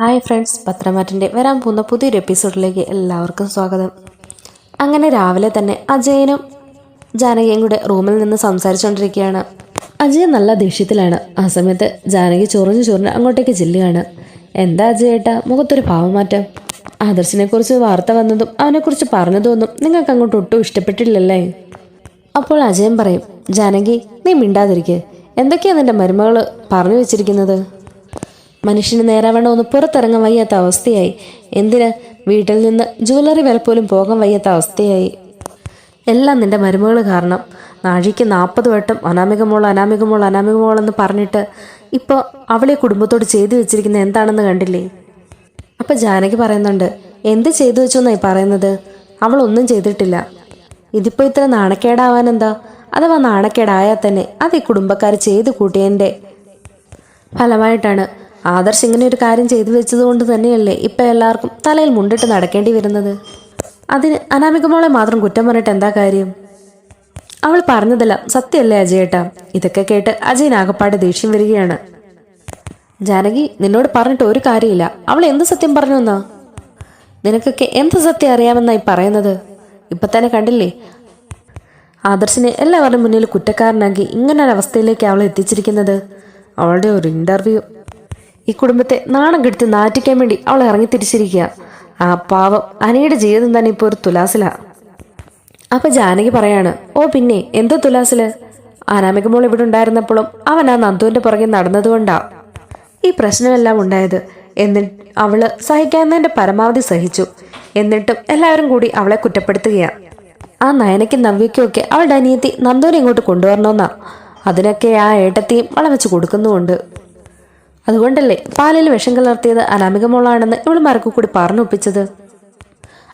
Hi friends പത്രമാറ്റിന്റെ വരാൻ പോകുന്ന പുതിയൊരു എപ്പിസോഡിലേക്ക് എല്ലാവർക്കും സ്വാഗതം. അങ്ങനെ രാവിലെ തന്നെ അജയനും ജാനകിയും കൂടെ റൂമിൽ നിന്ന് സംസാരിച്ചുകൊണ്ടിരിക്കുകയാണ്. അജയൻ നല്ല ദേഷ്യത്തിലാണ്. ആ സമയത്ത് ജാനകി ചൊറിഞ്ഞു ചൊറിഞ്ഞ് അങ്ങോട്ടേക്ക് ചെല്ലുകയാണ്. എന്താ അജയേട്ടാ മുഖത്തൊരു ഭാവമാറ്റം? ആദർശിനെക്കുറിച്ച് വാർത്ത വന്നതും അവനെക്കുറിച്ച് പറഞ്ഞതൊന്നും നിങ്ങൾക്ക് അങ്ങോട്ട് ഒട്ടും ഇഷ്ടപ്പെട്ടില്ലല്ലേ? അപ്പോൾ അജയൻ പറയും ജാനകി നീ മിണ്ടാതിരിക്കേ. എന്തൊക്കെയാണ് നിന്റെ മരുമകൾ പറഞ്ഞു വെച്ചിരിക്കുന്നത്? മനുഷ്യന് നേരാവണ്ണം ഒന്ന് പുറത്തിറങ്ങാൻ വയ്യാത്ത അവസ്ഥയായി. എന്തിന്? വീട്ടിൽ നിന്ന് ജ്വല്ലറി വില പോലും പോകാൻ വയ്യാത്ത അവസ്ഥയായി. എല്ലാം നിന്റെ മരുമകൾ കാരണം. നാഴിക്ക് നാൽപ്പത് വട്ടം അനാമികമോൾ അനാമികമോൾ അനാമിക മോൾ അനാമിക മോൾ എന്ന് പറഞ്ഞിട്ട് ഇപ്പോൾ അവളെ കുടുംബത്തോട് ചെയ്തു വെച്ചിരിക്കുന്ന എന്താണെന്ന് കണ്ടില്ലേ? അപ്പം ജാനകി പറയുന്നുണ്ട് എന്ത് ചെയ്തു വെച്ചോന്നായി പറയുന്നത്? അവൾ ഒന്നും ചെയ്തിട്ടില്ല. ഇതിപ്പോൾ ഇത്ര നാണക്കേടാവാൻ എന്താ അഥവാ നാണക്കേടായാൽ തന്നെ അത് ഈ കുടുംബക്കാർ ചെയ്ത് കൂട്ടിയതിന്റെ ഫലമായിട്ടാണ്. ആദർശ് ഇങ്ങനെ ഒരു കാര്യം ചെയ്തു വെച്ചതുകൊണ്ട് തന്നെയല്ലേ ഇപ്പം എല്ലാവർക്കും തലയിൽ മുണ്ടിട്ട് നടക്കേണ്ടി വരുന്നത്? അതിന് അനാമിക മോളെ മാത്രം കുറ്റം പറഞ്ഞിട്ട് എന്താ കാര്യം? അവൾ പറഞ്ഞതല്ല സത്യമല്ലേ അജയേട്ടാ? ഇതൊക്കെ കേട്ട് അജയൻ ആകപ്പാട് ദേഷ്യം വരികയാണ്. ജാനകി നിന്നോട് പറഞ്ഞിട്ട് ഒരു കാര്യമില്ല. അവൾ എന്ത് സത്യം പറഞ്ഞു എന്നാ നിനക്കൊക്കെ എന്ത് സത്യം അറിയാമെന്നായി പറയുന്നത്? ഇപ്പൊ തന്നെ കണ്ടില്ലേ? ആദർശിനെ എല്ലാവരുടെ മുന്നിൽ കുറ്റക്കാരനാക്കി ഇങ്ങനൊരവസ്ഥയിലേക്ക് അവൾ എത്തിച്ചിരിക്കുന്നത്. അവളുടെ ഒരു ഇന്റർവ്യൂ ഈ കുടുംബത്തെ നാണം കെടുത്തി നാറ്റിക്കാൻ വേണ്ടി അവൾ ഇറങ്ങി തിരിച്ചിരിക്കുക. ആ പാവം അനയുടെ ജീവിതം തന്നെ ഇപ്പോൾ ഒരു തുലാസില. അപ്പൊ ജാനകി പറയാണ് ഓ പിന്നെ എന്തോ തുലാസിൽ? അനാമിക മോൾ ഇവിടെ ഉണ്ടായിരുന്നപ്പോഴും അവൻ ആ നന്ദുവിന്റെ പുറകെ നടന്നതുകൊണ്ടാ ഈ പ്രശ്നമെല്ലാം ഉണ്ടായത് എന്നിട്ട് അവൾ സഹിക്കാവുന്നതിന്റെ പരമാവധി സഹിച്ചു. എന്നിട്ടും എല്ലാവരും കൂടി അവളെ കുറ്റപ്പെടുത്തുകയാണ് ആ നയനയ്ക്കും നവ്യയ്ക്കും ഒക്കെ അവളുടെ അനിയത്തി നന്ദുവിനെ ഇങ്ങോട്ട് കൊണ്ടുവരണമെന്നാ. അതിനൊക്കെ ആ ഏട്ടത്തെയും വളവെച്ച് കൊടുക്കുന്നുമുണ്ട്. അതുകൊണ്ടല്ലേ പാലിൽ വിഷം കലർത്തിയത് അനാമിക മോളാണെന്ന് ഇവൾ മറക്കു പറഞ്ഞൊപ്പിച്ചത്.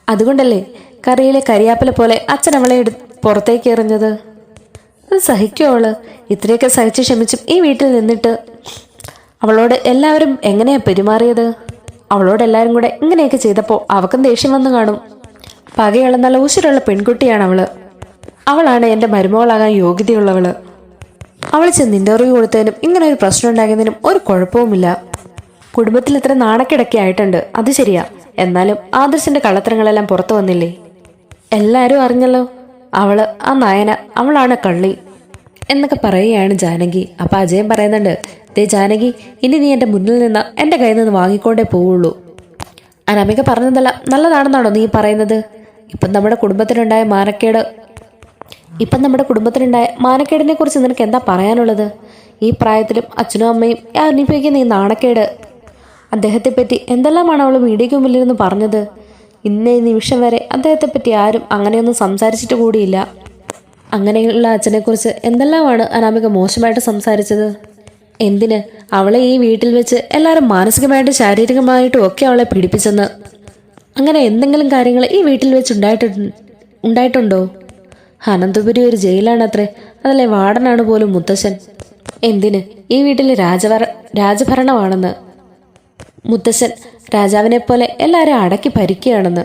അതുകൊണ്ടല്ലേ കറിയിലെ കരിയാപ്പല പോലെ അച്ഛൻ അവളെ എടു പുറത്തേക്ക് എറിഞ്ഞത്. അത് സഹിക്കോ അവൾ. ഇത്രയൊക്കെ സഹിച്ച് ക്ഷമിച്ചും ഈ വീട്ടിൽ നിന്നിട്ട് അവളോട് എല്ലാവരും എങ്ങനെയാ പെരുമാറിയത്? അവളോട് എല്ലാവരും കൂടെ ഇങ്ങനെയൊക്കെ ചെയ്തപ്പോൾ അവക്കും ദേഷ്യം വന്നു കാണും. പകയുള്ള നല്ല ഉശിരുള്ള പെൺകുട്ടിയാണ് അവൾ. അവളാണ് എന്റെ മരുമകളാകാൻ യോഗ്യതയുള്ളവൾ. അവൾ ചെന്ന് ഇന്റർവ്യൂ കൊടുത്തതിനും ഇങ്ങനെ ഒരു പ്രശ്നം ഉണ്ടാകുന്നതിനും ഒരു കുഴപ്പവുമില്ല. കുടുംബത്തിൽ ഇത്ര നാണക്കിടക്കെ ആയിട്ടുണ്ട്. അത് ശരിയാ. എന്നാലും ആദർശിന്റെ കള്ളത്തരങ്ങളെല്ലാം പുറത്തു വന്നില്ലേ? എല്ലാരും അറിഞ്ഞല്ലോ. അവൾ ആ നായന അവളാണ് കള്ളി എന്നൊക്കെ പറയുകയാണ് ജാനകി. അപ്പൊ അജയൻ പറയുന്നുണ്ട് ദേ ജാനകി ഇനി നീ എന്റെ മുന്നിൽ നിന്ന് എന്റെ കയ്യിൽ നിന്ന് വാങ്ങിക്കൊണ്ടേ പോവുള്ളൂ. അനാമിക പറഞ്ഞതല്ല നല്ലതാണെന്നാണോ നീ പറയുന്നത്? ഇപ്പം നമ്മുടെ കുടുംബത്തിനുണ്ടായ മാനക്കേട് ഇപ്പം നമ്മുടെ കുടുംബത്തിലുണ്ടായ മാനക്കേടിനെ കുറിച്ച് നിനക്ക് എന്താ പറയാനുള്ളത്? ഈ പ്രായത്തിലും അച്ഛനും അമ്മയും അനുഭവിക്കുന്ന ഈ നാണക്കേട്. അദ്ദേഹത്തെ പറ്റി എന്തെല്ലാമാണ് അവൾ വീഡിയോയ്ക്ക് നിന്ന് പറഞ്ഞത്? ഇന്ന ഈ നിമിഷം വരെ അദ്ദേഹത്തെ പറ്റി ആരും അങ്ങനെയൊന്നും സംസാരിച്ചിട്ട് കൂടിയില്ല. അങ്ങനെയുള്ള അച്ഛനെക്കുറിച്ച് എന്തെല്ലാമാണ് അനാമിക മോശമായിട്ട് സംസാരിച്ചത്? എന്തിന് അവളെ ഈ വീട്ടിൽ വെച്ച് എല്ലാവരും മാനസികമായിട്ടും ശാരീരികമായിട്ടും ഒക്കെ അവളെ പീഡിപ്പിച്ചെന്ന്? അങ്ങനെ എന്തെങ്കിലും കാര്യങ്ങൾ ഈ വീട്ടിൽ വെച്ച് ഉണ്ടായിട്ട് ഉണ്ടായിട്ടുണ്ടോ? അനന്തപുരി ഒരു ജയിലാണത്രേ. അതല്ലേ വാടനാണ് പോലും മുത്തശ്ശൻ. എന്തിന്? ഈ വീട്ടിൽ രാജവര രാജഭരണമാണെന്ന്. മുത്തശ്ശൻ രാജാവിനെ പോലെ എല്ലാവരും അടക്കി ഭരിക്കുകയാണെന്ന്.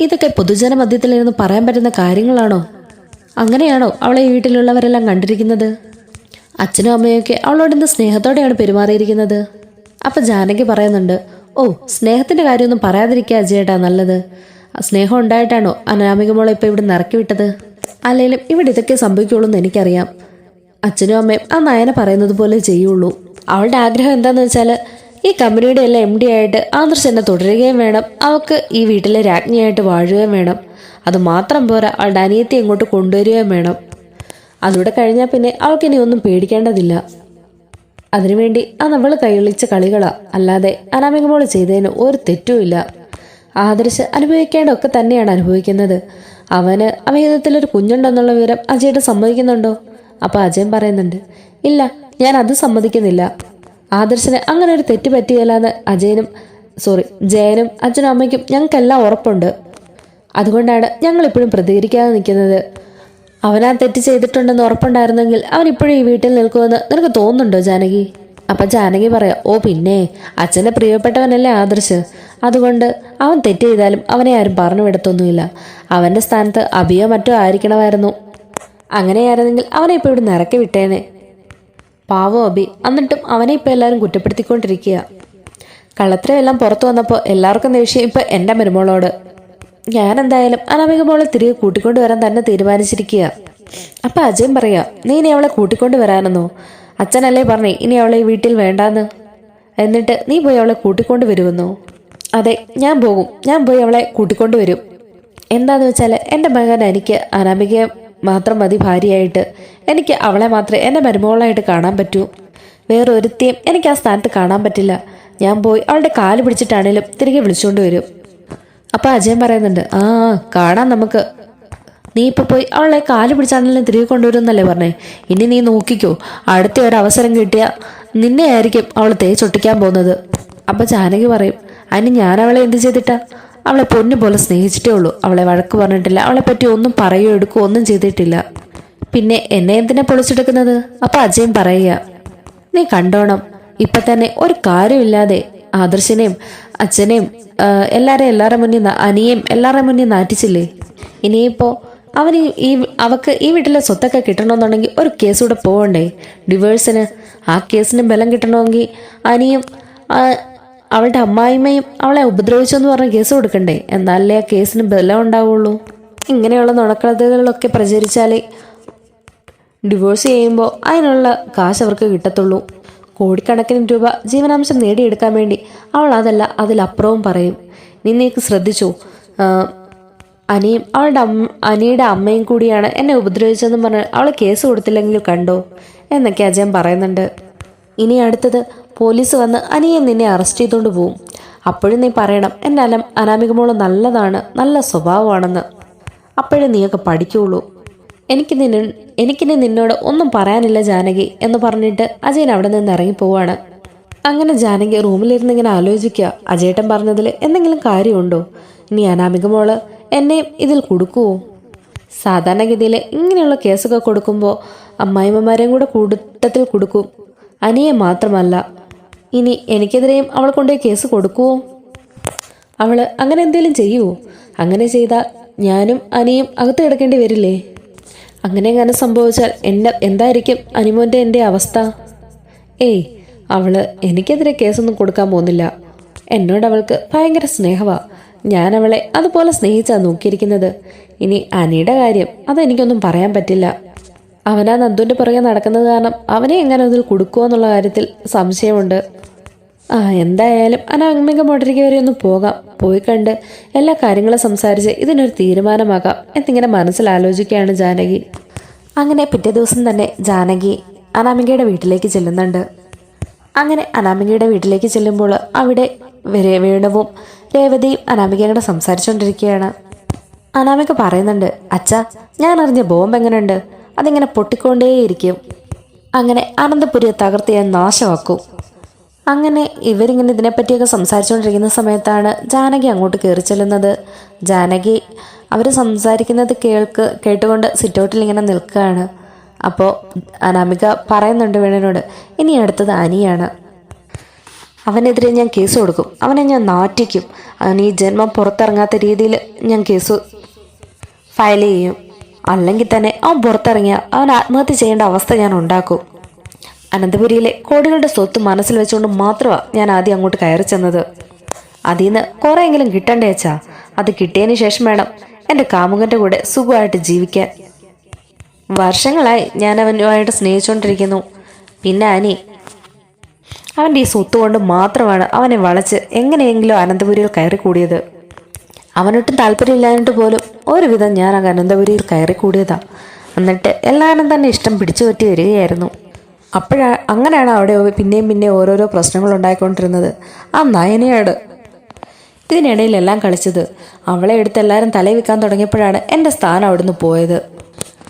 ഇതൊക്കെ പൊതുജന നിന്ന് പറയാൻ പറ്റുന്ന കാര്യങ്ങളാണോ? അങ്ങനെയാണോ അവളെ ഈ വീട്ടിലുള്ളവരെല്ലാം കണ്ടിരിക്കുന്നത്? അച്ഛനും അമ്മയൊക്കെ അവളോട് എന്ത് സ്നേഹത്തോടെയാണ് പെരുമാറിയിരിക്കുന്നത്. അപ്പൊ ജാനകി പറയുന്നുണ്ട് ഓ സ്നേഹത്തിന്റെ കാര്യമൊന്നും പറയാതിരിക്കുക അജയേട്ടാ നല്ലത്. സ്നേഹം ഉണ്ടായിട്ടാണോ അനാമിക മോളെ ഇപ്പൊ ഇവിടെ നിറക്കി വിട്ടത്? അല്ലെങ്കിലും ഇവിടെ ഇതൊക്കെ സംഭവിക്കുള്ളൂ എന്ന് എനിക്കറിയാം. അച്ഛനും അമ്മയും ആ നയന പറയുന്നത് പോലെ ചെയ്യുള്ളൂ. അവളുടെ ആഗ്രഹം എന്താന്ന് വെച്ചാൽ ഈ കമ്പനിയുടെ എല്ലാം എം ഡി ആയിട്ട് ആദർശ് എന്നെ തുടരുകയും വേണം. അവൾക്ക് ഈ വീട്ടിലെ രാജ്ഞിയായിട്ട് വാഴുകയും വേണം. അത് മാത്രം പോരാ അവളുടെ അനിയത്തെ ഇങ്ങോട്ട് കൊണ്ടുവരികയും വേണം. അതിലൂടെ കഴിഞ്ഞാൽ പിന്നെ അവൾക്ക് ഇനി ഒന്നും പേടിക്കേണ്ടതില്ല. അതിനുവേണ്ടി ആ നമ്മൾ കൈയൊളിച്ച കളികളാ. അല്ലാതെ അനാമിക മോൾ ചെയ്തതിന് ഒരു തെറ്റുമില്ല. ആദർശ് അനുഭവിക്കേണ്ട ഒക്കെ തന്നെയാണ് അനുഭവിക്കുന്നത്. അവന് അവയുധത്തിലൊരു കുഞ്ഞുണ്ടെന്നുള്ള വിവരം അജയുടെ സമ്മതിക്കുന്നുണ്ടോ? അപ്പൊ അജയൻ പറയുന്നുണ്ട് ഇല്ല ഞാൻ അത് സമ്മതിക്കുന്നില്ല. ആദർശന് അങ്ങനെ ഒരു തെറ്റ് പറ്റിയല്ലാന്ന് അജയനും സോറി ജയനും അച്ഛനും അമ്മയ്ക്കും ഞങ്ങൾക്കെല്ലാം ഉറപ്പുണ്ട്. അതുകൊണ്ടാണ് ഞങ്ങൾ ഇപ്പോഴും പ്രതികരിക്കാതെ നിൽക്കുന്നത്. അവനാ തെറ്റ് ചെയ്തിട്ടുണ്ടെന്ന് ഉറപ്പുണ്ടായിരുന്നെങ്കിൽ അവൻ ഇപ്പോഴും ഈ വീട്ടിൽ നിൽക്കുമെന്ന് നിനക്ക് തോന്നുന്നുണ്ടോ ജാനകി? അപ്പൊ ജാനകി പറയാം ഓ പിന്നെ അച്ഛന്റെ പ്രിയപ്പെട്ടവനല്ലേ ആദർശ്. അതുകൊണ്ട് അവൻ തെറ്റ് ചെയ്താലും അവനെ ആരും പറഞ്ഞു വിടത്തൊന്നുമില്ല അവന്റെ സ്ഥാനത്ത് അഭിയോ മറ്റോ ആയിരിക്കണമായിരുന്നു. അങ്ങനെയായിരുന്നെങ്കിൽ അവനെ ഇപ്പോൾ ഇവിടെ നിറക്കി വിട്ടേനെ. പാവോ അബി. എന്നിട്ടും അവനെ ഇപ്പൊ എല്ലാവരും കുറ്റപ്പെടുത്തിക്കൊണ്ടിരിക്കുക. കള്ളത്തരമെല്ലാം പുറത്തു വന്നപ്പോൾ എല്ലാവർക്കും ദേഷ്യം ഇപ്പൊ എന്റെ മരുമോളോട്. ഞാൻ എന്തായാലും അനാമിക മോളെ തിരികെ കൂട്ടിക്കൊണ്ട് വരാൻ തന്നെ തീരുമാനിച്ചിരിക്കുക. അപ്പം അജയൻ പറയാ നീ ഇനി അവളെ കൂട്ടിക്കൊണ്ട് വരാനെന്നോ അച്ഛനല്ലേ പറഞ്ഞേ ഇനി അവളെ വീട്ടിൽ വേണ്ടാന്ന്. എന്നിട്ട് നീ പോയി അവളെ കൂട്ടിക്കൊണ്ട് വരുമെന്നോ അതെ ഞാൻ പോകും. ഞാൻ പോയി അവളെ കൂട്ടിക്കൊണ്ട് വരും. എന്താന്ന് വെച്ചാൽ എന്റെ മകൻ എനിക്ക് അനാമികയെ മാത്രം മതി ഭാര്യയായിട്ട്. എനിക്ക് അവളെ മാത്രമേ എന്റെ മരുമകളായിട്ട് കാണാൻ പറ്റൂ. വേറെ ഒരുത്തിയും എനിക്ക് ആ സ്ഥാനത്ത് കാണാൻ പറ്റില്ല. ഞാൻ പോയി അവളുടെ കാൽ പിടിച്ചിട്ടാണേലും തിരികെ വിളിച്ചുകൊണ്ട് വരും. അപ്പം അജയൻ പറയുന്നുണ്ട് ആ കാണാം നമുക്ക്. നീ ഇപ്പോൾ പോയി അവളെ കാൽ പിടിച്ചാണെങ്കിലും തിരികെ കൊണ്ടുവരുമെന്നല്ലേ പറഞ്ഞേ? ഇനി നീ നോക്കിക്കോ. അടുത്ത ഒരു അവസരം കിട്ടിയ നിന്നെ ആയിരിക്കും അവൾ തേച്ചൊട്ടിക്കാൻ പോകുന്നത്. അപ്പം ജാനകി പറയും അതിന് ഞാൻ അവളെ എന്ത് ചെയ്തിട്ടാ? അവളെ പൊന്നു പോലെ സ്നേഹിച്ചിട്ടേ ഉള്ളൂ. അവളെ വഴക്ക് പറഞ്ഞിട്ടില്ല. അവളെ പറ്റി ഒന്നും പറയോ എടുക്കുകയോ ഒന്നും ചെയ്തിട്ടില്ല. പിന്നെ എന്നെ എന്തിനാ പൊളിച്ചെടുക്കുന്നത്? അപ്പൊ അജയൻ പറയുക നീ കണ്ടോണം. ഇപ്പൊ തന്നെ ഒരു കാര്യമില്ലാതെ ആദർശനെയും അച്ഛനെയും എല്ലാരെയും എല്ലാവരുടെ മുന്നിൽ അനിയേയും എല്ലാവരുടെ മുന്നിൽ നാറ്റിച്ചില്ലേ? ഇനിയിപ്പോ അവന് ഈ- അവക്ക് ഈ വീട്ടിലെ സ്വത്തൊക്കെ കിട്ടണമെന്നുണ്ടെങ്കിൽ ഒരു കേസ് കൂടെ പോകണ്ടേ ഡിവേഴ്സിന് ആ കേസിന് ബലം കിട്ടണമെങ്കിൽ അനിയും അവളുടെ അമ്മായിമ്മയും അവളെ ഉപദ്രവിച്ചെന്ന് പറഞ്ഞ കേസ് കൊടുക്കണ്ടേ? എന്നാലേ ആ കേസിന് ബലം ഉണ്ടാവുള്ളൂ. ഇങ്ങനെയുള്ള നുണക്കഥകളൊക്കെ പ്രചരിച്ചാലേ ഡിവോഴ്സ് ചെയ്യുമ്പോൾ അതിനുള്ള കാശ് അവർക്ക് കിട്ടത്തുള്ളൂ. കോടിക്കണക്കിന് രൂപ ജീവനാംശം നേടിയെടുക്കാൻ വേണ്ടി അവൾ അതല്ല അതിലപ്പുറവും പറയും. നീ നീക്ക് ശ്രദ്ധിച്ചു? അനിയും അവളുടെ അമ്മ അനിയുടെ അമ്മയും കൂടിയാണ് എന്നെ ഉപദ്രവിച്ചതെന്ന് പറഞ്ഞ് അവൾ കേസ് കൊടുത്തില്ലെങ്കിൽ കണ്ടോ? എന്നൊക്കെ അജയൻ പറയുന്നുണ്ട്. ഇനി അടുത്തത് പോലീസ് വന്ന് അനിയെ നിന്നെ അറസ്റ്റ് ചെയ്തുകൊണ്ട് പോവും. അപ്പോഴും നീ പറയണം എന്റെ അനം അനാമികമോൾ നല്ലതാണ് നല്ല സ്വഭാവമാണെന്ന്. അപ്പോഴേ നീയൊക്കെ പഠിക്കുള്ളൂ. എനിക്ക് നിന്നെ എനിക്കിനി നിന്നോട് ഒന്നും പറയാനില്ല ജാനകി എന്ന് പറഞ്ഞിട്ട് അജയൻ അവിടെ നിന്ന് ഇറങ്ങിപ്പോവാണ്. അങ്ങനെ ജാനകി റൂമിലിരുന്ന് ഇങ്ങനെ ആലോചിക്കുക. അജയേട്ടൻ പറഞ്ഞതിൽ എന്തെങ്കിലും കാര്യമുണ്ടോ? ഇനി അനാമിക മോൾ എന്നെയും ഇതിൽ കൊടുക്കുവോ? സാധാരണഗതിയിൽ ഇങ്ങനെയുള്ള കേസൊക്കെ കൊടുക്കുമ്പോൾ അമ്മായിമ്മമാരെയും കൂടെ കൂട്ടത്തിൽ കൊടുക്കും. അനിയെ മാത്രമല്ല. ഇനി എനിക്കെതിരെയും അവൾ കൊണ്ടേ കേസ് കൊടുക്കുവോ? അവൾ അങ്ങനെ എന്തെങ്കിലും ചെയ്യുവോ അങ്ങനെ ചെയ്താൽ ഞാനും അനിയും അകത്ത് കിടക്കേണ്ടി വരില്ലേ? അങ്ങനെ അങ്ങനെ സംഭവിച്ചാൽ എന്നെ എന്തായിരിക്കും അനിമോന്റെ എന്റെ അവസ്ഥ? ഏയ് അവൾ എനിക്കെതിരെ കേസൊന്നും കൊടുക്കാൻ പോകുന്നില്ല. എന്നോട് അവൾക്ക് ഭയങ്കര സ്നേഹമാ ഞാൻ അവളെ അതുപോലെ സ്നേഹിച്ചാ നോക്കിയിരിക്കുന്നത്. ഇനി അനിയുടെ കാര്യം അതെനിക്കൊന്നും പറയാൻ പറ്റില്ല. അവനാ നന്ദുവിന്റെ പുറകെ നടക്കുന്നത് കാരണം അവനെ എങ്ങനെ അതിൽ കൊടുക്കുമോ എന്നുള്ള കാര്യത്തിൽ സംശയമുണ്ട്. ആ എന്തായാലും അനാമിക മോട്ടരിക്ക് വരെ ഒന്ന് പോകാം. പോയി കണ്ട് എല്ലാ കാര്യങ്ങളും സംസാരിച്ച് ഇതിനൊരു തീരുമാനമാകാം എന്നിങ്ങനെ മനസ്സിൽ ആലോചിക്കുകയാണ് ജാനകി. അങ്ങനെ പിറ്റേ ദിവസം തന്നെ ജാനകി അനാമികയുടെ വീട്ടിലേക്ക് ചെല്ലുന്നുണ്ട്. അങ്ങനെ അനാമികയുടെ വീട്ടിലേക്ക് ചെല്ലുമ്പോൾ അവിടെ വേണുവും രേവതിയും അനാമികയോട് സംസാരിച്ചുകൊണ്ടിരിക്കുകയാണ്. അനാമിക പറയുന്നുണ്ട് അച്ഛ ഞാൻ അറിഞ്ഞ ബോംബ് എങ്ങനെയുണ്ട് അതിങ്ങനെ പൊട്ടിക്കൊണ്ടേയിരിക്കും. അങ്ങനെ അനന്തപുരിയെ തകർത്ത് ഞാൻ നാശമാക്കും. അങ്ങനെ ഇവരിങ്ങനെ ഇതിനെപ്പറ്റിയൊക്കെ സംസാരിച്ചുകൊണ്ടിരിക്കുന്ന സമയത്താണ് ജാനകി അങ്ങോട്ട് കയറി ചെല്ലുന്നത്. ജാനകി അവർ സംസാരിക്കുന്നത് കേൾക്ക് കേട്ടുകൊണ്ട് സിറ്റൗട്ടിൽ ഇങ്ങനെ നിൽക്കുകയാണ്. അപ്പോൾ അനാമിക പറയുന്നുണ്ട് വേണനോട് ഇനി അടുത്തത് അനിയാണ്. അവനെതിരെ ഞാൻ കേസ് കൊടുക്കും. അവനെ ഞാൻ നാറ്റിക്കും. അവൻ ഈ ജന്മം പുറത്തിറങ്ങാത്ത രീതിയിൽ ഞാൻ കേസ് ഫയൽ ചെയ്യും. അല്ലെങ്കിൽ തന്നെ അവൻ പുറത്തിറങ്ങിയ അവൻ ആത്മഹത്യ ചെയ്യേണ്ട അവസ്ഥ ഞാൻ ഉണ്ടാക്കും. അനന്തപുരിയിലെ കോടികളുടെ സ്വത്ത് മനസ്സിൽ വെച്ചുകൊണ്ട് മാത്രമാണ് ഞാൻ ആദ്യം അങ്ങോട്ട് കയറി ചെന്നത്. അതിൽ നിന്ന് കുറെയെങ്കിലും കിട്ടണ്ടേ അച്ഛാ? അത് കിട്ടിയതിന് ശേഷം വേണം എന്റെ കാമുകന്റെ കൂടെ സുഖമായിട്ട് ജീവിക്കാൻ. വർഷങ്ങളായി ഞാൻ അവനുമായിട്ട് സ്നേഹിച്ചുകൊണ്ടിരിക്കുന്നു. പിന്നെ അനി അവന്റെ ഈ സ്വത്ത് കൊണ്ട് മാത്രമാണ് അവനെ വളച്ച് എങ്ങനെയെങ്കിലും അനന്തപുരിയിൽ കയറി കൂടിയത് അവനൊട്ടും താല്പര്യമില്ലാഞ്ഞിട്ട് പോലും ഒരുവിധം ഞാൻ ആ അനന്തപുരിയിൽ കയറി കൂടിയതാ എന്നിട്ട് എല്ലാവരും തന്നെ ഇഷ്ടം പിടിച്ചു പറ്റി വരികയായിരുന്നു. അപ്പോഴാ അങ്ങനെയാണ് അവിടെ പിന്നെയും പിന്നെ ഓരോരോ പ്രശ്നങ്ങൾ ഉണ്ടായിക്കൊണ്ടിരുന്നത്. ആ നയനയോട്. ഇതിനിടയിൽ എല്ലാം കളിച്ചത്. അവളെ എടുത്ത് എല്ലാവരും തലയിൽ വെക്കാൻ തുടങ്ങിയപ്പോഴാണ് എന്റെ സ്ഥാനം അവിടുന്ന് പോയത്.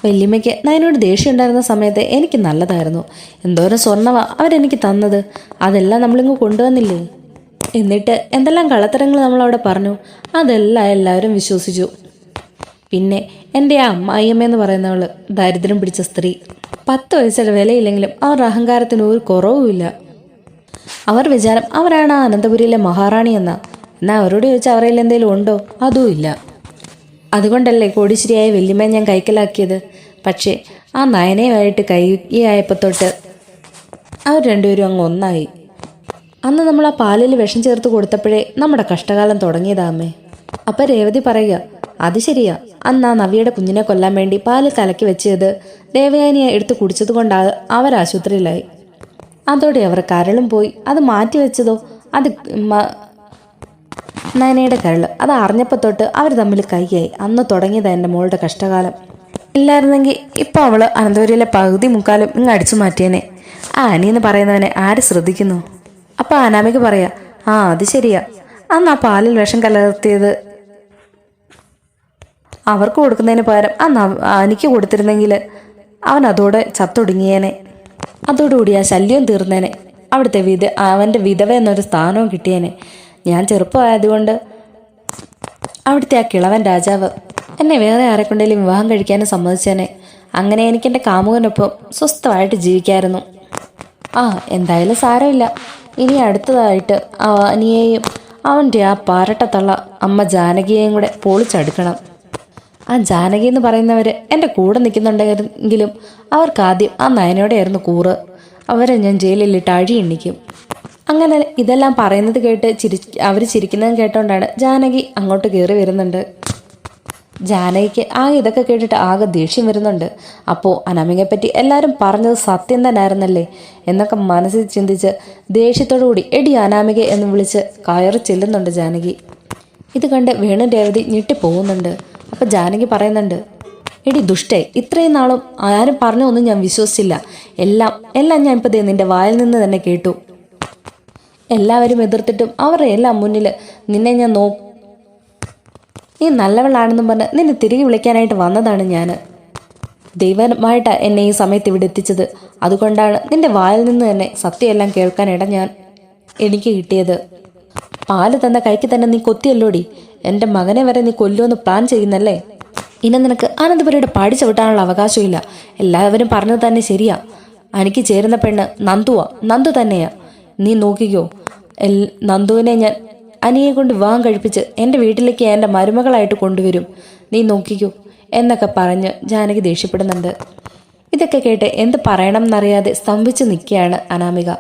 വല്യമ്മയ്ക്ക് നയനോട് ദേഷ്യം ഉണ്ടായിരുന്ന സമയത്ത് എനിക്ക് നല്ലതായിരുന്നു. എന്തോരം സ്വർണവാ അവരെനിക്ക് തന്നത്. അതെല്ലാം നമ്മളിങ്ങ് കൊണ്ടുവന്നില്ലേ? എന്നിട്ട് എന്തെല്ലാം കള്ളത്തരങ്ങൾ നമ്മളവിടെ പറഞ്ഞു? അതെല്ലാം എല്ലാവരും വിശ്വസിച്ചു. പിന്നെ എന്റെ ആ അമ്മായിയമ്മ എന്ന് പറയുന്നവൾ ദാരിദ്ര്യം പിടിച്ച സ്ത്രീ. പത്ത് വയസ്സുള്ള വിലയില്ലെങ്കിലും അവരുടെ അഹങ്കാരത്തിന് ഒരു കുറവുമില്ല. അവർ വിചാരം അവരാണ് ആ അനന്തപുരിയിലെ മഹാറാണി എന്ന. എന്നാൽ അവരോട് ചോദിച്ചാൽ അവരിൽ എന്തെങ്കിലും ഉണ്ടോ? അതും ഇല്ല. അതുകൊണ്ടല്ലേ കോടിശ്ശേരിയായ വെല്ലുമേ ഞാൻ കൈക്കലാക്കിയത്? പക്ഷേ ആ നയനയുമായിട്ട് കൈയായപ്പോൾ തൊട്ട് അവർ രണ്ടുപേരും അങ്ങ് ഒന്നായി. അന്ന് നമ്മൾ ആ പാലിൽ വിഷം ചേർത്ത് കൊടുത്തപ്പോഴേ നമ്മുടെ കഷ്ടകാലം തുടങ്ങിയതാ അമ്മേ. അപ്പം രേവതി പറയുക അത് ശരിയാ. അന്ന് ആ നവിയുടെ കുഞ്ഞിനെ കൊല്ലാൻ വേണ്ടി പാൽ കലക്കി വെച്ചത് ദേവയാനിയെ എടുത്ത് കുടിച്ചത് കൊണ്ടാണ് അവർ ആശുപത്രിയിലായി. അതോടെ അവർ കരളും പോയി. അത് മാറ്റി വെച്ചതോ? അത് നയനയുടെ കരൾ അത് അറിഞ്ഞപ്പോൾ തൊട്ട് അവർ തമ്മിൽ കൈയായി. അന്ന് തുടങ്ങിയതാ എന്റെ മോളുടെ കഷ്ടകാലം. ഇല്ലായിരുന്നെങ്കിൽ ഇപ്പോൾ അവൾ അനന്തപുരിയിലെ പകുതി മുക്കാലും ഇങ്ങ് അടിച്ചു മാറ്റിയേനെ. ആ അനിയെന്ന് പറയുന്നവനെ ആര് ശ്രദ്ധിക്കുന്നു? അപ്പോൾ അനാമിക പറയാ ആ അത് ശരിയാ. അന്ന് ആ പാലിൽ വിഷം കലർത്തിയത് അവർക്ക് കൊടുക്കുന്നതിന് പകരം അന്ന് എനിക്ക് കൊടുത്തിരുന്നെങ്കിൽ അവൻ അതോടെ ചത്തൊടുങ്ങിയേനെ. അതോടുകൂടി ആ ശല്യം തീർന്നേനെ. അവിടുത്തെ വിധ അവന്റെ വിധവ എന്നൊരു സ്ഥാനവും കിട്ടിയേനെ. ഞാൻ ചെറുപ്പമായതുകൊണ്ട് അവിടുത്തെ ആ കിളവൻ രാജാവ് എന്നെ വേറെ ആരെക്കൊണ്ടെങ്കിലും വിവാഹം കഴിക്കാനും സമ്മതിച്ചേനെ. അങ്ങനെ എനിക്ക് എന്റെ കാമുകനൊപ്പം സ്വസ്ഥമായിട്ട് ജീവിക്കായിരുന്നു. ആ എന്തായാലും സാരമില്ല. ഇനി അടുത്തതായിട്ട് അനിയെയും അവന്റെ ആ പാരട്ടത്തള്ള അമ്മ ജാനകിയെയും കൂടെ പൊളിച്ചെടുക്കണം. ആ ജാനകി എന്ന് പറയുന്നവർ എന്റെ കൂടെ നിൽക്കുന്നുണ്ടെങ്കിലും അവർക്ക് ആദ്യം ആ നയനോടെയായിരുന്നു കൂറ്. അവരെ ഞാൻ ജയിലിലിട്ട് അഴി എണ്ണിക്കും. അങ്ങനെ ഇതെല്ലാം പറയുന്നത് കേട്ട് ചിരി അവർ ചിരിക്കുന്നതും കേട്ടോണ്ടാണ് ജാനകി അങ്ങോട്ട് കയറി വരുന്നുണ്ട്. ജാനകിക്ക് ആ ഇതൊക്കെ കേട്ടിട്ട് ആകെ ദേഷ്യം വരുന്നുണ്ട്. അപ്പോൾ അനാമികയെപ്പറ്റി എല്ലാവരും പറഞ്ഞത് സത്യം തന്നെയായിരുന്നല്ലേ എന്നൊക്കെ മനസ്സിൽ ചിന്തിച്ച് ദേഷ്യത്തോടുകൂടി എടി അനാമിക എന്ന് വിളിച്ച് കയറി ചെല്ലുന്നുണ്ട് ജാനകി. ഇത് കണ്ട് വേണു രേവതി ഞെട്ടിപ്പോകുന്നുണ്ട്. അപ്പോൾ ജാനകി പറയുന്നുണ്ട് എടി ദുഷ്ടേ ഇത്രയും നാളും ആരും പറഞ്ഞൊന്നും ഞാൻ വിശ്വസിച്ചില്ല. എല്ലാം എല്ലാം ഞാൻ ഇപ്പോൾ നിന്റെ വായിൽ നിന്ന് തന്നെ കേട്ടു. എല്ലാവരും എതിർത്തിട്ടും അവരുടെ എല്ലാം മുന്നിൽ നിന്നെ ഞാൻ നോ നീ നല്ലവളാണെന്നും പറഞ്ഞ് നിന്നെ തിരികെ വിളിക്കാനായിട്ട് വന്നതാണ് ഞാൻ. ദൈവമായിട്ടാണ് എന്നെ ഈ സമയത്ത് ഇവിടെ എത്തിച്ചത്. അതുകൊണ്ടാണ് നിന്റെ വായിൽ നിന്ന് തന്നെ സത്യമെല്ലാം കേൾക്കാനിട ഞാൻ എനിക്ക് കിട്ടിയത്. പാൽ തന്ന കൈക്ക് തന്നെ നീ കൊത്തിയല്ലോടി? എന്റെ മകനെ വരെ നീ കൊല്ലുമെന്ന് പ്ലാൻ ചെയ്യുന്നല്ലേ? ഇനി നിനക്ക് അനന്തപുരയുടെ പാടി ചവിട്ടാനുള്ള അവകാശമില്ല. എല്ലാവരും പറഞ്ഞത് തന്നെ ശരിയാ. എനിക്ക് ചേരുന്ന പെണ്ണ് നന്ദുവാ. നന്ദു തന്നെയാ. നീ നോക്കിക്കോ. എൽ നന്ദുവിനെ ഞാൻ അനിയെ കൊണ്ട് വിവാഹം കഴിപ്പിച്ച് എന്റെ വീട്ടിലേക്ക് എന്റെ മരുമകളായിട്ട് കൊണ്ടുവരും. നീ നോക്കിക്കൂ എന്നൊക്കെ പറഞ്ഞ് ജാനകി ദേഷ്യപ്പെടുന്നുണ്ട്. ഇതൊക്കെ കേട്ട് എന്ത് പറയണം എന്നറിയാതെ സ്തംഭിച്ച് നിൽക്കുകയാണ് അനാമിക.